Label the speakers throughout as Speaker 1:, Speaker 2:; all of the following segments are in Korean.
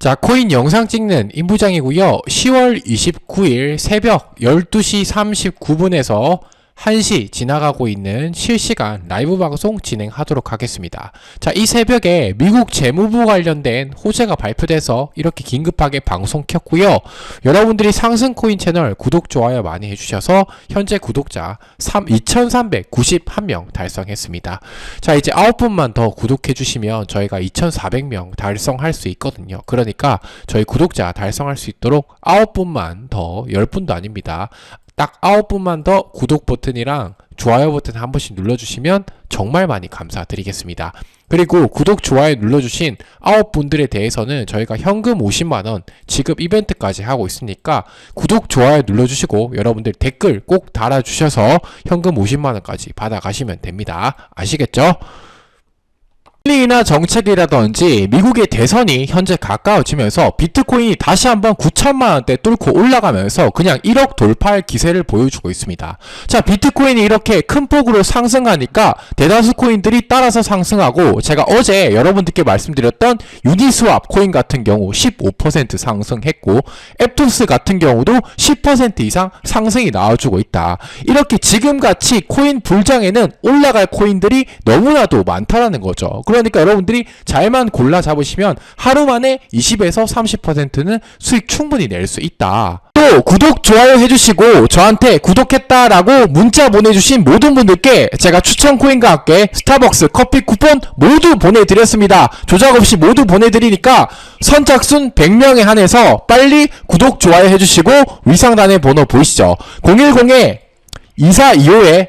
Speaker 1: 자, 코인 영상 찍는 임부장이고요. 10월 29일 새벽 12시 39분에서 1시 지나가고 있는 실시간 라이브 방송 진행하도록 하겠습니다. 자, 이 새벽에 미국 재무부 관련된 호재가 발표돼서 이렇게 긴급하게 방송 켰고요. 여러분들이 상승 코인 채널 구독, 좋아요 많이 해주셔서 현재 구독자 3, 2391명 달성했습니다. 자, 이제 9분만 더 구독해주시면 저희가 2400명 달성할 수 있거든요. 그러니까 저희 구독자 달성할 수 있도록 9분만 더, 10분도 아닙니다. 딱 9분만 더 구독 버튼이랑 좋아요 버튼 한 번씩 눌러주시면 정말 많이 감사드리겠습니다. 그리고 구독, 좋아요 눌러주신 9분들에 대해서는 저희가 현금 50만원 지급 이벤트까지 하고 있으니까 구독, 좋아요 눌러주시고 여러분들 댓글 꼭 달아주셔서 현금 50만원까지 받아가시면 됩니다. 아시겠죠? 힐링이나 정책이라든지 미국의 대선이 현재 가까워지면서 비트코인이 다시 한번 9천만 원대 뚫고 올라가면서 그냥 1억 돌파할 기세를 보여주고 있습니다. 자, 비트코인이 이렇게 큰 폭으로 상승하니까 대다수 코인들이 따라서 상승하고 제가 어제 여러분들께 말씀드렸던 유니스왑 코인 같은 경우 15% 상승했고 앱토스 같은 경우도 10% 이상 상승이 나와주고 있다. 이렇게 지금같이 코인 불장에는 올라갈 코인들이 너무나도 많다라는 거죠. 그 러니까 여러분들이 잘만 골라 잡으시면 하루 만에 20에서 30%는 수익 충분히 낼 수 있다. 또 구독, 좋아요 해주시고 저한테 구독했다라고 문자 보내주신 모든 분들께 제가 추천 코인과 함께 스타벅스 커피 쿠폰 모두 보내드렸습니다. 조작 없이 모두 보내드리니까 선착순 100명에 한해서 빨리 구독, 좋아요 해주시고 위상단의 번호 보이시죠? 010에 2425에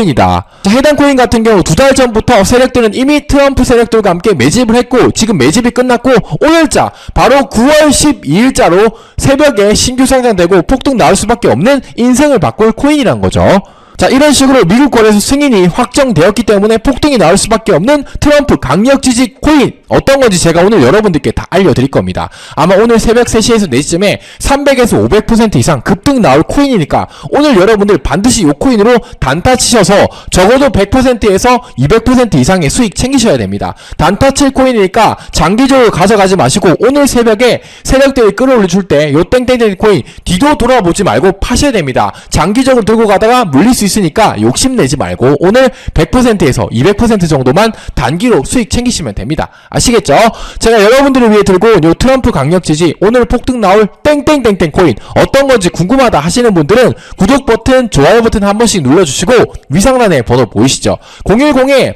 Speaker 1: 이다. 자, 해당 코인 같은 경우 두 달 전부터 세력들은 이미 트럼프 세력들과 함께 매집을 했고 지금 매집이 끝났고 오늘자 바로 9월 12일자로 새벽에 신규 상장되고 폭등 나올 수밖에 없는 인생을 바꿀 코인이란 거죠. 자 이런 식으로 미국 거래소 승인이 확정되었기 때문에 폭등이 나올 수밖에 없는 트럼프 강력 지지 코인 어떤 건지 제가 오늘 여러분들께 다 알려드릴 겁니다. 아마 오늘 새벽 3시에서 4시쯤에 300에서 500% 이상 급등 나올 코인이니까 오늘 여러분들 반드시 이 코인으로 단타 치셔서 적어도 100%에서 200% 이상의 수익 챙기셔야 됩니다. 단타 칠 코인이니까 장기적으로 가져가지 마시고 오늘 새벽에 세력들이 끌어올려 줄 때 요 땡땡땡 코인 뒤도 돌아보지 말고 파셔야 됩니다. 장기적으로 들고 가다가 물릴 수 있 으니까 욕심내지 말고 오늘 100%에서 200% 정도만 단기로 수익 챙기시면 됩니다. 아시겠죠? 제가 여러분들을 위해 들고 온 요 트럼프 강력 지지 오늘 폭등 나올 땡땡땡땡 코인 어떤 건지 궁금하다 하시는 분들은 구독 버튼, 좋아요 버튼 한 번씩 눌러주시고 위상란에 번호 보이시죠? 010에